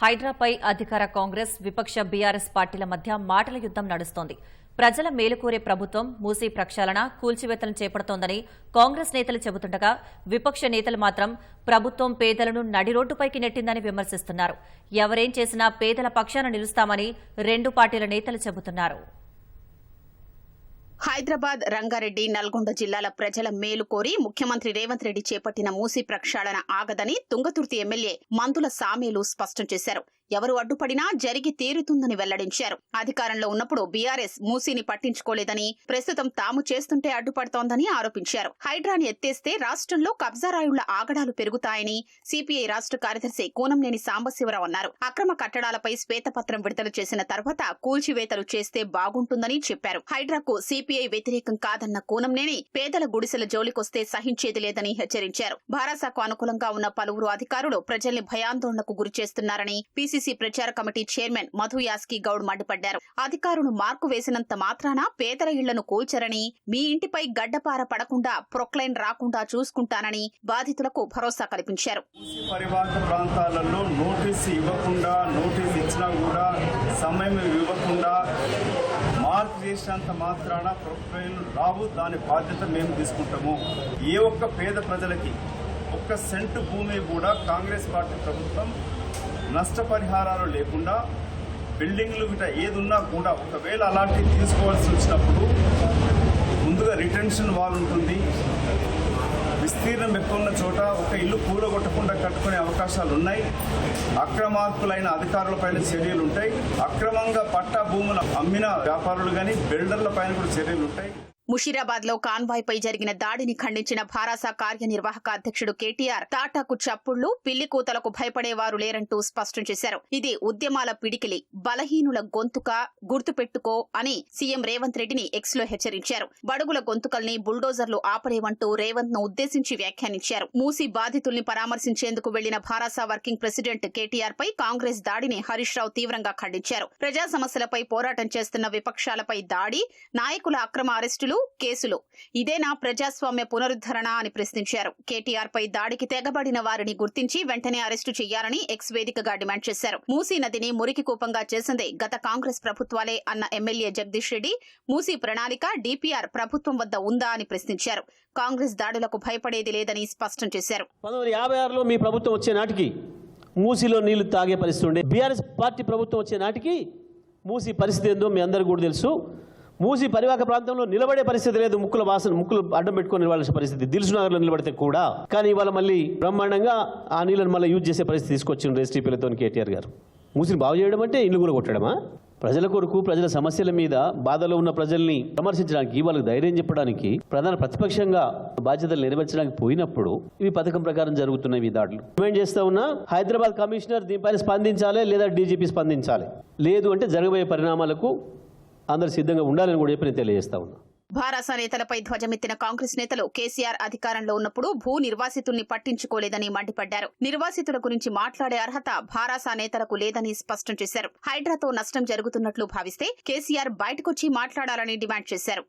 హైడ్రాపై అధికార కాంగ్రెస్ విపక్ష బీఆర్ఎస్ పార్టీల మధ్య మాటల యుద్దం నడుస్తోంది. ప్రజల మేలుకోరే ప్రభుత్వం మూసీ ప్రక్షాళన కూల్చివేతలను చేపడుతోందని కాంగ్రెస్ నేతలు చెబుతుండగా విపక్ష నేతలు మాత్రం ప్రభుత్వం పేదలను నడిరోడ్డుపైకి నెట్టిందని విమర్శిస్తున్నారు. ఎవరేం చేసినా పేదల పక్షాన నిలుస్తామని రెండు పార్టీల నేతలు చెబుతున్నారు. హైదరాబాద్ రంగారెడ్డి నల్గొండ జిల్లాల ప్రజల మేలు కోరి ముఖ్యమంత్రి రేవంత్ రెడ్డి చేపట్టిన మూసీ ప్రక్షాళన ఆగదని తుంగతుర్తి ఎమ్మెల్యే మందుల సామేలు స్పష్టం చేశారు. ఎవరు అడ్డుపడినా జరిగి తీరుతుందని వెల్లడించారు. అధికారంలో ఉన్నప్పుడు బీఆర్ఎస్ మూసీని పట్టించుకోలేదని ప్రస్తుతం తాము చేస్తుంటే అడ్డుపడుతోందని ఆరోపించారు. హైడ్రాని ఎత్తేస్తే రాష్ట్రంలో కబ్జారాయుళ్ళ ఆగడాలు పెరుగుతాయని సిపిఐ రాష్ట్ర కార్యదర్శి కూనంనేని సాంబశివరావు అన్నారు. అక్రమ కట్టడాలపై శ్వేతపత్రం విడుదల చేసిన తర్వాత కూల్చివేతలు చేస్తే బాగుంటుందని చెప్పారు. హైడ్రాకు సిపిఐ వ్యతిరేకం కాదన్న కూనంనేని పేదల గుడిసెల జోలికొస్తే సహించేది లేదని హెచ్చరించారు. భారాసాకు అనుకూలంగా ఉన్న పలువురు అధికారులు ప్రజల్ని భయాందోళనకు గురిచేస్తున్నారని చేస్తున్నారని పీసీసీ ప్రచార కమిటీ చైర్మన్ మధు యాస్కి గౌడ్ మండిపడ్డారు. అధికారులు మార్కు వేసినంత మాత్రాన పేదల ఇళ్ళను కూల్చరని మీ ఇంటిపై గడ్డపార పడకుండా ప్రొక్లైన్ రాకుండా చూసుకుంటానని బాధితులకు భరోసా కల్పించారు. పరివాహక ప్రాంతాలలో ఇవ్వకుండా నోటీసు ఇచ్చినా కూడా సమయం ఇవ్వకుండా మార్క్ చేసినంత మాత్రాన ప్రొఫైల్ రావు దాని బాధ్యత మేము తీసుకుంటాము. ఏ ఒక్క పేద ప్రజలకి ఒక్క సెంటు భూమి కూడా కాంగ్రెస్ పార్టీ ప్రభుత్వం నష్టపరిహారాలు లేకుండా బిల్డింగ్లు గిట ఏది ఉన్నా కూడా ఒకవేళ అలాంటివి తీసుకోవాల్సి వచ్చినప్పుడు ముందుగా రిటెన్షన్ వాల్ ఉంటుంది. విస్తీర్ణం ఎక్కువ ఉన్న చోట ఒక ఇల్లు కూలగొట్టకుండా కట్టుకునే అవకాశాలు ఉన్నాయి. అక్రమార్కులైన అధికారులపైన చర్యలు ఉంటాయి. అక్రమంగా పట్టా భూములు అమ్మిన వ్యాపారులు కానీ బిల్డర్ల పైన కూడా చర్యలు ఉంటాయి. ముషీరాబాద్లో కాన్వాయ్ పై జరిగిన దాడిని ఖండించిన భారాస కార్యనిర్వాహక అధ్యక్షుడు కేటీఆర్ తాటాకు చప్పుళ్ళు పిల్లి కూతలకు భయపడేవారు లేరంటూ స్పష్టం చేశారు. ఇది ఉద్యమాల పిడికిలి బలహీనుల గొంతుక గుర్తుపెట్టుకో అని సీఎం రేవంత్ రెడ్డిని ఎక్స్లో హెచ్చరించారు. బడుగుల గొంతుకల్ని బుల్డోజర్లు ఆపలేవంటూ రేవంత్ను ఉద్దేశించి వ్యాఖ్యానించారు. మూసి బాధితుల్ని పరామర్శించేందుకు వెళ్ళిన భారాస వర్కింగ్ ప్రెసిడెంట్ కేటీఆర్ పై కాంగ్రెస్ దాడిని హరీష్ రావు తీవ్రంగా ఖండించారు. ప్రజా సమస్యలపై పోరాటం చేస్తున్న విపక్షాలపై దాడి నాయకుల అక్రమ అరెస్టులు కేసులు. ఇదేనా ప్రజాస్వామ్య పునరుద్ధరణ అని ప్రశ్నించారు. కేటీఆర్ పై దాడికి తెగబడిన వారిని గుర్తించి వెంటనే అరెస్టు చేయాలని ఎక్స్ వేదికగా డిమాండ్ చేశారు. మూసీ నదిని మురికి కూపంగా చేసిందే గత కాంగ్రెస్ ప్రభుత్వాలే అన్న ఎమ్మెల్యే జగదీష్ రెడ్డి. మూసీ ప్రణాళిక డిపిఆర్ ప్రభుత్వం వద్ద ఉందా అని ప్రశ్నించారు. కాంగ్రెస్ దాడులకు భయపడేది లేదని స్పష్టం చేశారు. యాభై ఆరులో మీ ప్రభుత్వం వచ్చే నాటికి మూసీలో నీళ్ళు తాగే పరిస్థితి ఉండే. బీఆర్ఎస్ పార్టీ ప్రభుత్వం వచ్చే నాటికి మూసీ పరిస్థితి ఏందో మీ అందరికీ కూడా తెలుసు. మూసి పరివాహక ప్రాంతంలో నిలబడే పరిస్థితి లేదు. ముక్కుల వాసన ముక్కులు అడ్డం పెట్టుకొని నిలబడాల్సిన పరిస్థితి. దిల్సు నగర్లో నిలబడితే కూడా. కానీ ఇవాళ మళ్ళీ బ్రహ్మాండంగా ఆ నీళ్ళని మళ్ళీ యూజ్ చేసే పరిస్థితి తీసుకొచ్చిన ఎస్టీపీలతో కేటీఆర్ గారు. మూసిని బాగు చేయడం అంటే ఇల్లు కూడా కొట్టడమా? ప్రజల కొరకు ప్రజల సమస్యల మీద బాధలో ఉన్న ప్రజల్ని విమర్శించడానికి వాళ్ళకి ధైర్యం చెప్పడానికి ప్రధాన ప్రతిపక్షంగా బాధ్యతలు నెరవేర్చడానికి పోయినప్పుడు ఇవి పథకం ప్రకారం జరుగుతున్న ఈ దాడులు. డిమాండ్ చేస్తా ఉన్నా హైదరాబాద్ కమిషనర్ దీనిపైన స్పందించాలి లేదా డీజీపీ స్పందించాలి? లేదు అంటే జరగబోయే పరిణామాలకు అందరు సిద్ధంగా ఉండాలని కూడా చెప్పి నేను తెలియజేస్తా ఉన్నా. భారాస నేతలపై ధ్వజమెత్తిన కాంగ్రెస్ నేతలు కేసీఆర్ అధికారంలో ఉన్నప్పుడు భూ నిర్వాసితుల్ని పట్టించుకోలేదని మండిపడ్డారు. నిర్వాసితుల గురించి మాట్లాడే అర్హత భారాస నేతలకు లేదని స్పష్టం చేశారు. హైడ్రాతో నష్టం జరుగుతున్నట్లు భావిస్తే కేసీఆర్ బయటకొచ్చి మాట్లాడాలని డిమాండ్ చేశారు.